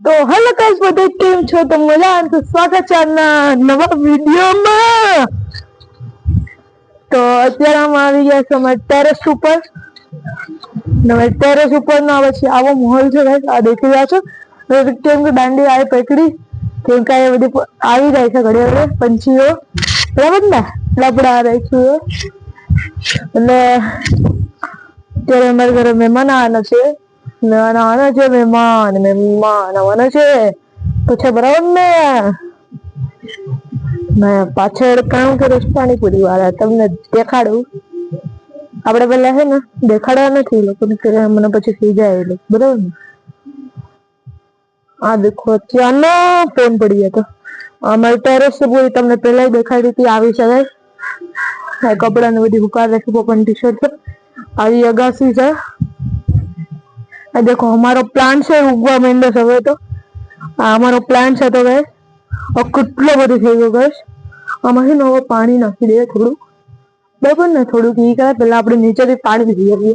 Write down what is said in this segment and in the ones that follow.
તો hello guys બધા કેમ છો? તો મજા તો સ્વાગત છે આજના નવા વિડીયોમાં. તો અત્યારે અમે આવી ગયા છે અમારા ટેરેસ ઉપર. નવે ટેરેસ ઉપર ના પછી આવો માહોલ છે ગાઈસ આ દેખી રહ્યા છો? કેમ કે દાંડી આવી પકડી. કેમ કે આ બધી આવી જાય છે ઘડી ઘડી પંછીઓ. બરાબર ને? લપડા રાખ્યું એટલે અત્યારે અમારા ઘરે મહેમાન આવવાના છે. આવવાના છે મહેમાન મહેમાન, આવવાના છે. તો છે બરાબર ને? મેં પાછળ કામ કર્યું છે પાણીપુરી વાળા, તમને દેખાડું. આપણે પેલા છે ને, દેખાડવા નથી લોકોને કે મને પછી થઈ જાય બરાબર ને? આ દેખો અત્યારનો ફોન પડી ગયો અમારી ટેરેસ પૂરી તમને પહેલા દેખાડી હતી, આવી શકાય. આ કપડા ને બધી હુકાર રાખી, પોપન ટી શર્ટ આવી અગાસી છે. આ દેખો, અમારો પ્લાન્ટ છે ઉગવા માંડ્યો છે હવે તો. આ અમારો પ્લાન્ટ છે તો હવે કેટલો બધો થઈ ગયો ગેસ આમાં છે ને હવે પાણી નાખી દઈએ થોડું બરાબર ને? થોડુંક ઈ કરે પેલા આપણે નીચેથી પાણી પી આવીએ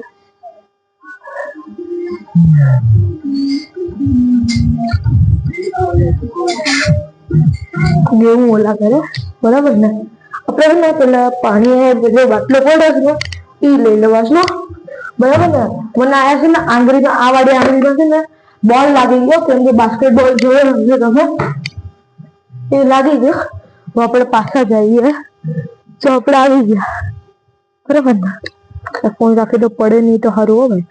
એવું ઓલા કરે, બરાબર ને? આપણે ને પેલા પાણી જે બાટલો પડે છે એ લઈ લઈ લેવાનો. બરાબર ને? મને આયા છે ને, આંગળીમાં આ વાળી આંગળીમાં છે ને બોલ લાગી ગયો, કેમ કે બાસ્કેટબોલ જોયો તમે. એ લાગી ગયો. આપણે પાછા જઈએ. ચોપડા આવી ગયા. બરાબર ને? ફોન રાખી તો પડે નહીં તો સારું હોય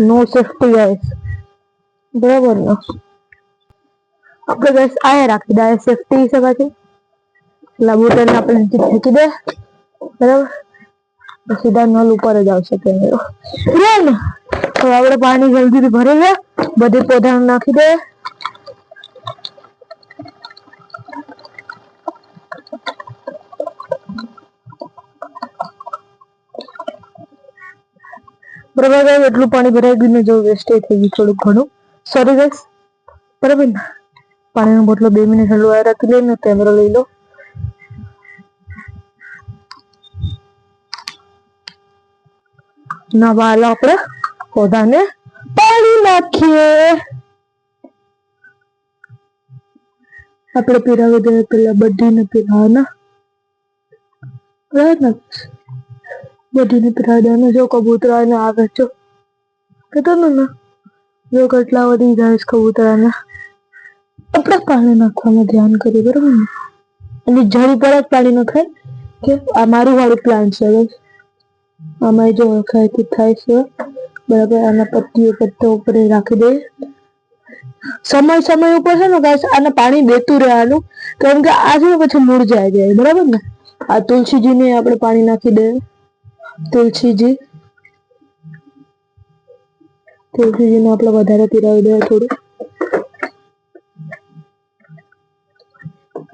નો સેફટી ગાઈસ બરાબર ને? આપણે ગાઈસ આયા રાખી દે સેફટી પાછી. આપણે ફેંકી દે. બરાબર? સીધા નલ ઉપર જ આવશે કેમેરો બરાબર ને તો આપણે પાણી જલ્દીથી ભરી લે બધી પોધાને નાખી દે. બરાબર guys, એટલું પાણી ભરાઈ ગયું ને જો વેસ્ટ થઈ ગયું થોડું ઘણું. સોરી ગાઈસ બરાબર ને? પાણીનો બોટલો બે મિનિટ હલવા રાખી લે ને કેમેરો લઈ લો. નવા આપણે પોધાને પાણી નાખીએ. આપણે પીરાવી દઈએ પેલા બધીને પીરાવાના. બરાબર? બધીને પીરાવી દેવાનું જો કબૂતરાને આવે છો કહેતો ને જો કેટલા વધી જાય છે કબૂતરાને. આપણે પાણી નાખવામાં ધ્યાન કરીએ, બરાબર ને? અને જરી પર જ પાણી નખાય કે આ મારું વાળું પ્લાન્ટ છે, બસ. આમાં જો ખાયથી થાય છે. બરાબર, આના પત્તીઓ પત્તા ઉપર રાખી દે. સમય સમય ઉપર છે ને ગાય આને પાણી દેતું રહેવાનું. કેમ કે આ છે પછી મુરઝાઈ જાય, બરાબર ને? આ તુલસીજીને આપણે પાણી નાખી દે. તુલસીજી. તુલસીજીને આપણે વધારે પીરાવી દે થોડું.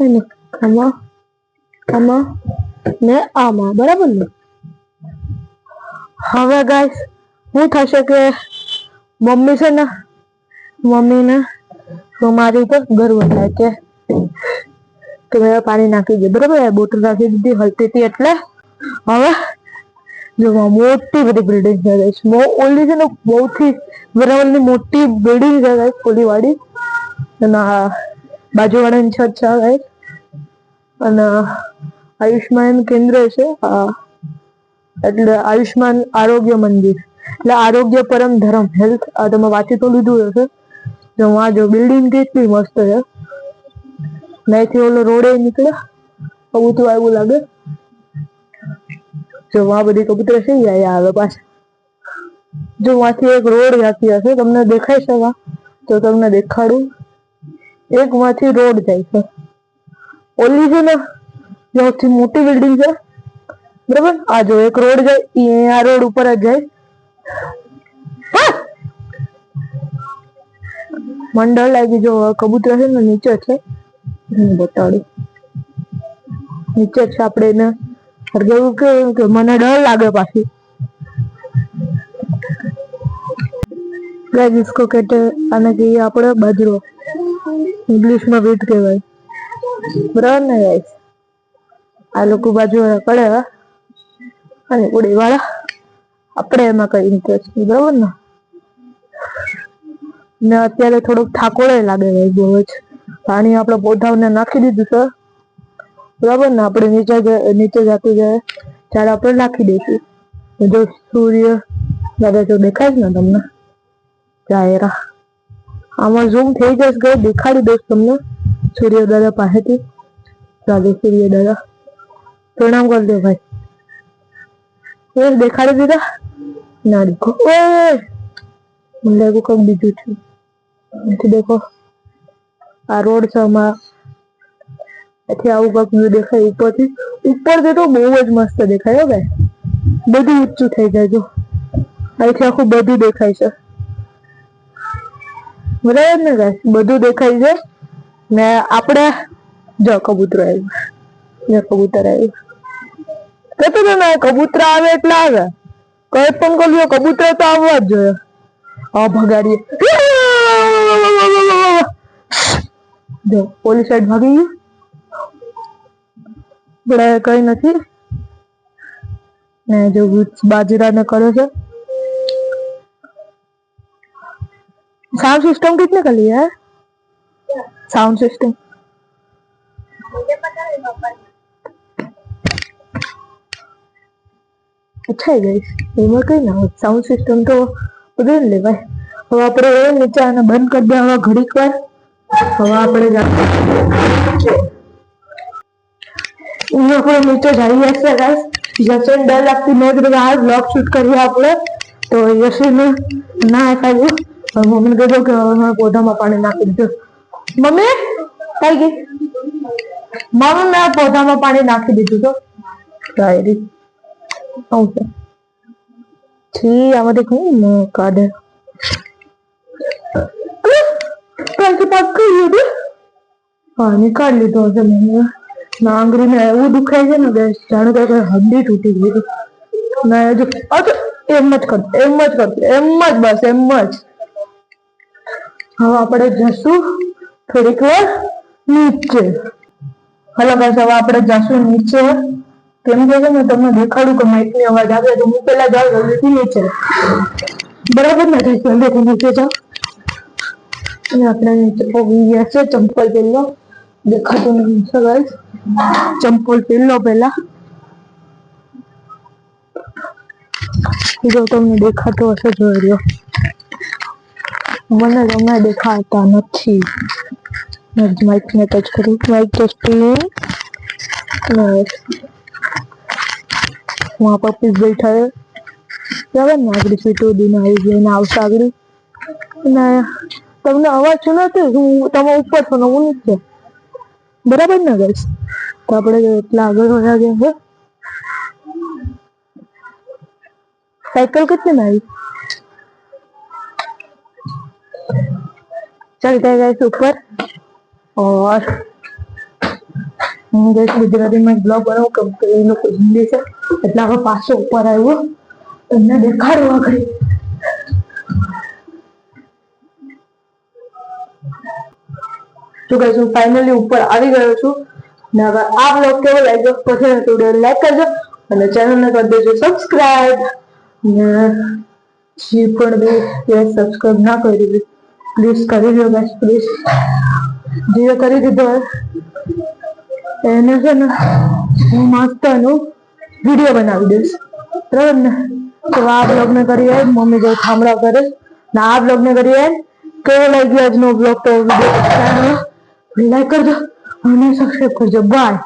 હે ને? આમાં આમાં ને આમાં, બરાબર ને? હવે ગાઈસ હું થશે કે મમ્મી છે ને મમ્મીને મારી ઉપર ગર્વ થાય કે કે મેં પાણી નાખી દીધું બરાબર બોટલ નાખી દીધી હલતી હતી એટલે હવે જો મોટી બધી બિલ્ડિંગ છે guys. બહુ ઓલી છે ને બહુથી બરાબરની મોટી બિલ્ડિંગ છે guys, ઓલીવાળી અને બાજુવાળાની છત છે guys. અને આયુષ્માન કેન્દ્ર છે આ એટલે આયુષ્માન આરોગ્ય મંદિર. એટલે આરોગ્ય પરમ ધર્મ હેલ્થ આ તમે વાંચી તો લીધું હશે. જો આ જો બિલ્ડિંગ કેટલી મસ્ત છે. નહીંથી ઓલો રોડે નીકળે આવું તો એવું લાગે. જો વા બધી કબૂતર છે અહીંયા આવે પાછા જો વાંથી એક રોડ જાતી હશે, તમને દેખાય છે વા તો તમને દેખાડું. એક માંથી રોડ જાય છે. ઓલી છે ને સૌથી મોટી બિલ્ડિંગ છે બરાબર આ જો એક રોડ જાય ઈ આ રોડ ઉપર જ જાય હા! મંડળ લાગી જો કબૂતર છે ને નીચે છે હું બતાડું નીચે છે આપણે એને હરગેવું કે કે મને ડર લાગે પાછી गाइस इसको कहते हैं आने कहिए આપણે બાજરો ઇંગ્લિશમાં વીટ કહેવાય બરાબર ને ગાઈસ આ લોકો બાજુ પડે અને ઉડી વાળા આપણે એમાં કઈ ઇન્ટરેસ્ટ નહીં બરાબર ને? ને અત્યારે થોડોક થાકોડે લાગે બહુ જ પાણી આપણે પોતાને નાખી દીધું છે. બરાબર ને? આપણે નીચે નીચે જતું જાય ત્યારે આપણે નાખી દઈશું. જો સૂર્ય, દાદા જો દેખાય ને તમને? જાહેરા. આમાં ઝૂમ થઈ જશે ગઈ દેખાડી દઈશ તમને સૂર્ય દાદા પાસેથી? દાદા સૂર્ય દાદા. પ્રણામ કરી દો ભાઈ. એ દેખાડી દીધા? ના દેખો ઓય મને લાગ્યું કંઈક બીજું છે. દેખો. આ રોડ છે અમારા એથી આવું કંઈક વ્યૂ દેખાય ઉપરથી. ઉપરથી તો બહુ જ મસ્ત દેખાય હો ભાઈ. બધું ઊંચું થઈ જાય જો. અહીંથી આખું બધું દેખાય છે. બરાબર ને guys? બધું દેખાય છે. ને આપણે જો કબૂતર આવ્યું. જો કબૂતર આવ્યું. કહેતો હતો ને કબૂતર આવે એટલે આવે કઈ પણ કર્યો કબૂતર તો આવવા જ જોઈએ આ ભગાડીએ જો પોલીસ સાઈડ ભાગી ગયું આપણે કઈ નથી ને જો બાજરાને કરે છે साउंड सिस्टम कितने का लिया है साउंड सिस्टम અચ્છા ગઈ. એમાં કઈ ના હોય. સાઉન્ડ સિસ્ટમ તો જ લેવાય. હવે આપણે એ નીચે આને બંધ કરી દેવા ઘડીક વાર. હવે આપણે આપણે નીચે જઈએ છીએ ગાઈસ જસન ડર લાગતી મેં કીધું આ બ્લોગ શૂટ કરીએ આપણે. તો યશીને ના હવે મમ્મીને કીધું કે હવે પોધામાં પાણી નાખી દીધું. મમ્મી કઈ ગઈ? મમ્મી, મેં પૌધામાં પાણી નાખી દીધું તો. ડાયરી આવું છે આમાંથી કઈ ન કાઢે પાક કરી દીધું હા નીકાળી લીધો હશે મમ્મી ના આંગળીને એવું દુખાય છે ને કે જાણે કે હડ્ડી તૂટી ગઈ હતી. ના હજુ અચ્છા એમ જ કર એમ જ કર એમ જ બસ એમ જ હવે આપણે જશું થોડીક વાર નીચે હલો બસ હવે આપણે જશું નીચે કેમ કે છે ને તમને દેખાડું કે માઇકની અવાજ આવે તો હું પેલા જાઉં જલ્દીથી નીચે બરાબર ને? guys? જલ્દીથી નીચે જાઓ અને આપણે નીચે પહોંચી ગયા છે. ચંપલ પહેલો. દેખાતું નથી છે. ચંપલ પહેલો પેલા જો તમને દેખાતો હશે જોઈ રહ્યો મને તમે દેખાતા નથી. માઇક ને ટચ કર્યું માઇક ટેસ્ટિંગ वहाँ पर पीस बैठा है બરાબર ને આગળ સીટો દઈને આવી ગઈ ને આવશે આગળ ને તમને અવાજ શું નથી હું તમે ઉપર છો ને હું નીચે બરાબર ને ગઈશ તો આપણે એટલા આગળ વયા ગયા છે साइकिल कितने में आई चलते गए थे ऊपर और હું જઈશ ગુજરાતીમાં બ્લોગ બનાવું કેમ કે એ લોકો હિન્દી છે. એટલે હવે પાછો ઉપર આવ્યો. એમને દેખાડવા કરી તો guys, હું ફાઇનલી ઉપર આવી ગયો છું. ને હવે આ બ્લોગ કેવો લાગ્યો? પછી વીડિયો લાઈક કરજો અને ચેનલને કરી દેજો સબસ્ક્રાઇબ ને જે પણ બી સબસ્ક્રાઇબ ના કરી દીધું. પ્લીઝ કરી દો ગાઈસ પ્લીઝ જે કરી દીધો હોય એને છે ને હું મસ્ત વીડિયો બનાવી દઈશ. બરાબર ને? તો આ બ્લોગને કરીએ મમ્મી જો થાંભળા કરે. ને આ બ્લોગને કરીએ કેવો લાગ્યો આજનો બ્લોગ તો વીડિયો લાઈક કરજો અને સબસ્ક્રાઈબ કરજો. બાય